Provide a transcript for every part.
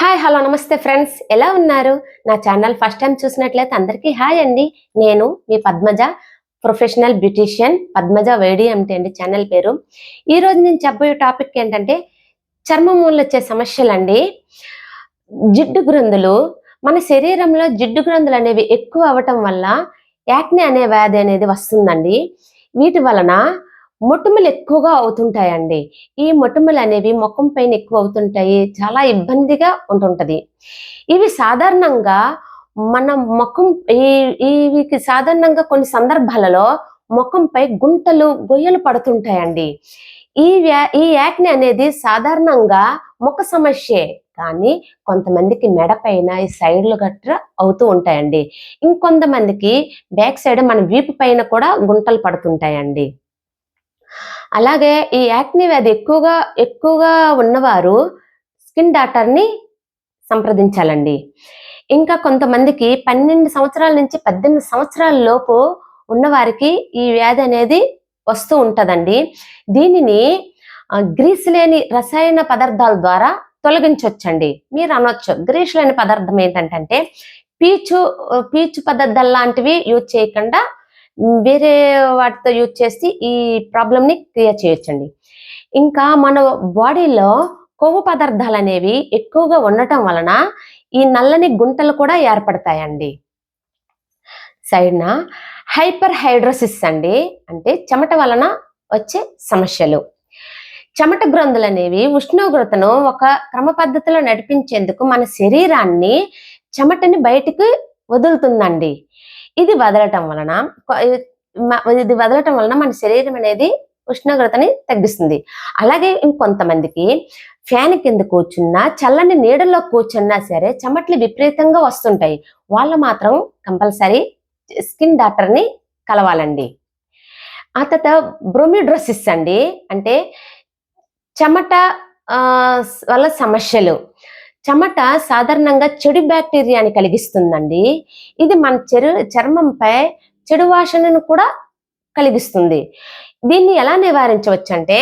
Hi hello నమస్తే friends. ఎలా ఉన్నారు? నా ఛానల్ ఫస్ట్ టైం చూసినట్లయితే అందరికీ హాయ్ అండి. నేను మీ పద్మజ ప్రొఫెషనల్ బ్యూటీషియన్ పద్మజ వేడి అంటే అండి ఛానల్ పేరు. ఈ రోజు నేను చెప్పబోయే టాపిక్ ఏంటంటే చర్మములు వచ్చే సమస్యలు అండి జిడ్డు గ్రంథులు మన శరీరంలో జిడ్డు గ్రంథులు అనేవి ఎక్కువ అవ్వటం వల్ల యాక్ని అనే వ్యాధి అనేది వస్తుందండి. వీటి వలన మొటిమలు ఎక్కువగా అవుతుంటాయండి. ఈ మొటిమలు అనేవి ముఖం పైన ఎక్కువ అవుతుంటాయి చాలా ఇబ్బందిగా ఉంటుంటది. ఇవి సాధారణంగా మన ముఖం ఈ ఇవికి సాధారణంగా కొన్ని సందర్భాలలో ముఖంపై గుంటలు గొయ్యలు పడుతుంటాయండి. ఈ వ్యా ఈ యాక్ని అనేది సాధారణంగా ముఖ సమస్యే కానీ కొంతమందికి మెడ పైన ఈ సైడ్లు గట్రా అవుతూ ఉంటాయండి. ఇంకొంతమందికి బ్యాక్ సైడ్ మన వీపు పైన కూడా గుంటలు పడుతుంటాయండి. అలాగే ఈ యాక్ని వ్యాధి ఎక్కువగా ఎక్కువగా ఉన్నవారు స్కిన్ డాక్టర్ని సంప్రదించాలండి. ఇంకా కొంతమందికి పన్నెండు సంవత్సరాల నుంచి పద్దెనిమిది సంవత్సరాల లోపు ఉన్నవారికి ఈ వ్యాధి అనేది వస్తూ ఉంటుందండి. దీనిని గ్రీస్ లేని రసాయన పదార్థాల ద్వారా తొలగించవచ్చండి మీరు అనొచ్చు. గ్రీస్ లేని పదార్థం ఏంటంటే పీచు పీచు పదార్థాలు లాంటివి యూజ్ చేయకుండా వేరే వాటితో యూజ్ చేసి ఈ ప్రాబ్లమ్ని క్లియర్ చేయొచ్చండి. ఇంకా మన బాడీలో కొవ్వు పదార్థాలు అనేవి ఎక్కువగా ఉండటం వలన ఈ నల్లని గుంటలు కూడా ఏర్పడతాయండి. సైడ్న హైపర్ హైడ్రోసిస్ అండి. అంటే చెమట వలన వచ్చే సమస్యలు. చెమట గ్రంథులు అనేవి ఉష్ణోగ్రతను ఒక క్రమ పద్ధతిలో నడిపించేందుకు మన శరీరాన్ని చెమటని బయటికి వదులుతుందండి. ఇది వదలటం వలన ఇది వదలటం వలన మన శరీరం అనేది ఉష్ణోగ్రతని తగ్గిస్తుంది. అలాగే ఇంకొంతమందికి ఫ్యాన్ కింద కూర్చున్నా చల్లని నీడలో కూర్చున్నా సరే చెమట్లు విపరీతంగా వస్తుంటాయి. వాళ్ళు మాత్రం కంపల్సరీ స్కిన్ డాక్టర్ని కలవాలండి. ఆ తర్వాత బ్రోమిడ్రోసిస్ అండి. అంటే చెమట వల్ల సమస్యలు. చెమట సాధారణంగా చెడు బ్యాక్టీరియాని కలిగిస్తుందండి. ఇది మన చెరు చర్మంపై చెడు వాసనను కూడా కలిగిస్తుంది. దీన్ని ఎలా నివారించవచ్చు అంటే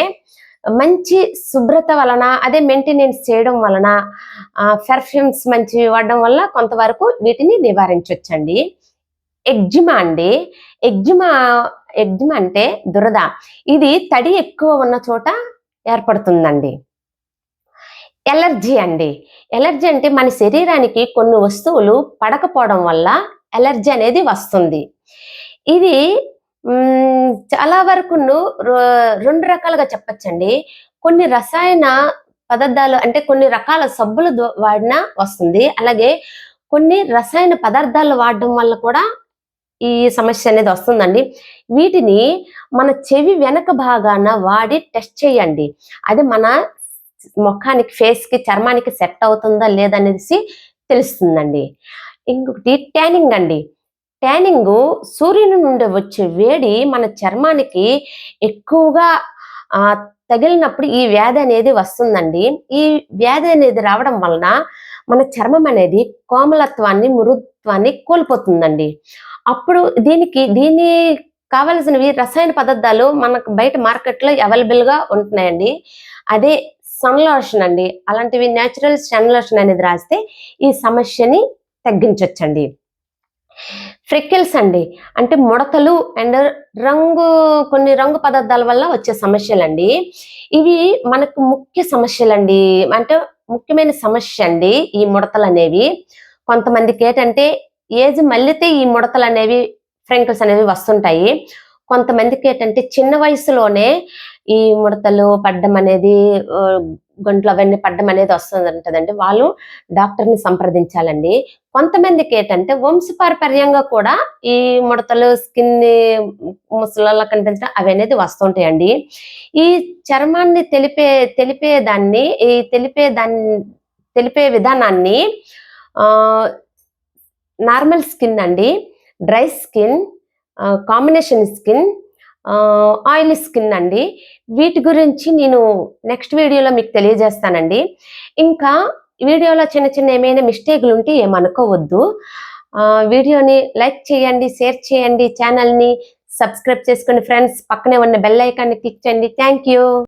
మంచి శుభ్రత వలన అదే మెయింటెనెన్స్ చేయడం వలన పెర్ఫ్యూమ్స్ మంచి వాడడం వల్ల కొంతవరకు వీటిని నివారించవచ్చండి. ఎగ్జిమా అండి. ఎగ్జిమా ఎగ్జిమా అంటే దురద. ఇది తడి ఎక్కువ ఉన్న చోట ఏర్పడుతుందండి. ఎలర్జీ అండి. ఎలర్జీ అంటే మన శరీరానికి కొన్ని వస్తువులు పడకపోవడం వల్ల ఎలర్జీ అనేది వస్తుంది. ఇది చాలా వరకు రెండు రకాలుగా చెప్పచ్చండి. కొన్ని రసాయన పదార్థాలు అంటే కొన్ని రకాల సబ్బులు వాడిన వాడినా వస్తుంది. అలాగే కొన్ని రసాయన పదార్థాలు వాడడం వల్ల కూడా ఈ సమస్య అనేది వస్తుందండి. వీటిని మన చెవి వెనక భాగాన వాడి టెస్ట్ చేయండి. అది మన ముఖానికి ఫేస్కి చర్మానికి సెట్ అవుతుందా లేదనేసి తెలుస్తుందండి. ఇంకొకటి ట్యానింగ్ అండి. ట్యానింగ్ సూర్యుని నుండి వచ్చే వేడి మన చర్మానికి ఎక్కువగా తగిలినప్పుడు ఈ వ్యాధి అనేది వస్తుందండి. ఈ వ్యాధి అనేది రావడం వలన మన చర్మం అనేది కోమలత్వాన్ని మృదుత్వాన్ని కోల్పోతుందండి. అప్పుడు దీనికి దీని కావలసినవి రసాయన పదార్థాలు మనకు బయట మార్కెట్లో అవైలబుల్గా ఉంటున్నాయండి. అదే సన్ లోషన్ అండి. అలాంటివి న్యాచురల్ సన్ లోషన్ అనేది రాస్తే ఈ సమస్యని తగ్గించవచ్చండి ఫ్రెక్కిల్స్ అండి. అంటే ముడతలు అండ్ రంగు కొన్ని రంగు పదార్థాల వల్ల వచ్చే సమస్యలండి. ఇవి మనకు ముఖ్య సమస్యలండి. అంటే ముఖ్యమైన సమస్య అండి ఈ ముడతలు అనేవి. కొంతమందికి ఏంటంటే ఏజ్ మళ్ళితే ఈ ముడతలు అనేవి ఫ్రెంకిల్స్ అనేవి వస్తుంటాయి. కొంతమందికి ఏంటంటే చిన్న వయసులోనే ఈ ముడతలు పడ్డం అనేది ఆ, గొంట్లు అవన్నీ పడ్డం అనేది వస్తుంది ఉంటుందండి వాళ్ళు డాక్టర్ని సంప్రదించాలండి. కొంతమందికి ఏంటంటే వంశపారపర్యంగా కూడా ఈ ముడతలు స్కిన్ ముసల కనిపించడం అవి అనేది వస్తుంటాయండి. ఈ చర్మాన్ని తెలిపే తెలిపే దాన్ని ఈ తెలిపే దాన్ని తెలిపే విధానాన్ని నార్మల్ స్కిన్ అండి. Dry skin combination skin oil skin అండి. వీటి గురించి నేను నెక్స్ట్ వీడియోలో మీకు తెలియజేస్తానండి. ఇంకా వీడియోలో చిన్న చిన్న ఏమైనా మిస్టేక్లు ఉంటే ఏమనుకోవద్దు. ఆ, వీడియోని లైక్ చేయండి షేర్ చేయండి ఛానల్ని సబ్స్క్రైబ్ చేసుకోండి ఫ్రెండ్స్ పక్కనే ఉన్న బెల్ ఐకాన్ని క్లిక్ చేయండి. Thank you